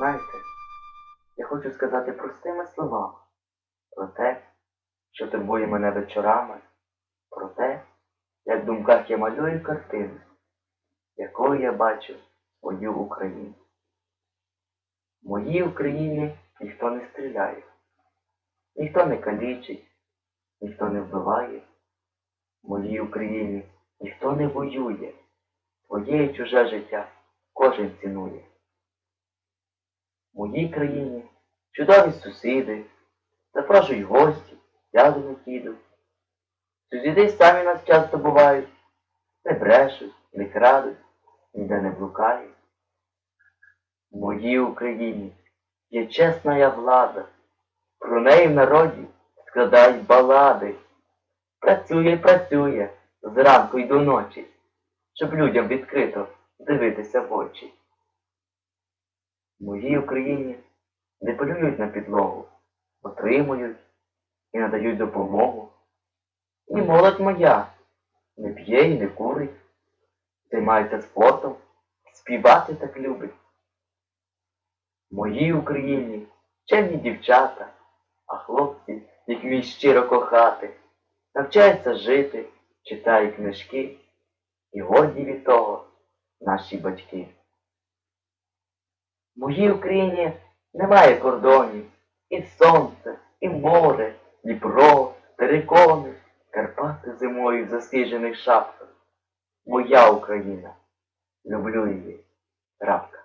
Знаєте, я хочу сказати простими словами про те, що турбує мене вечорами, про те, як в думках я малюю картину, якою я бачу свою Україну. В моїй Україні ніхто не стріляє, ніхто не калічить, ніхто не вбиває. В моїй Україні ніхто не воює, своє і чуже життя кожен цінує. Моїй країні чудові сусіди, запрошують гості, я до них їду. Сусіди самі нас часто бувають, не брешуть, не крадуть, ніде не блукають. В моїй Україні є чесна я влада, про неї в народі складають балади. Працює, працює зранку й до ночі, щоб людям відкрито дивитися в очі. Моїй Україні не полюють на підлогу, отримують і надають допомогу. І молодь моя не п'є і не курить, займається спортом, співати так любить. Моїй Україні чемні дівчата, а хлопці, їх вміють щиро кохати, навчаються жити, читають книжки, і горді від того наші батьки. Моїй Україні немає кордонів, і сонце, і море, Дніпро, терикони, Карпати зимою в засніжених шапках. Моя Україна, люблю її, рабка.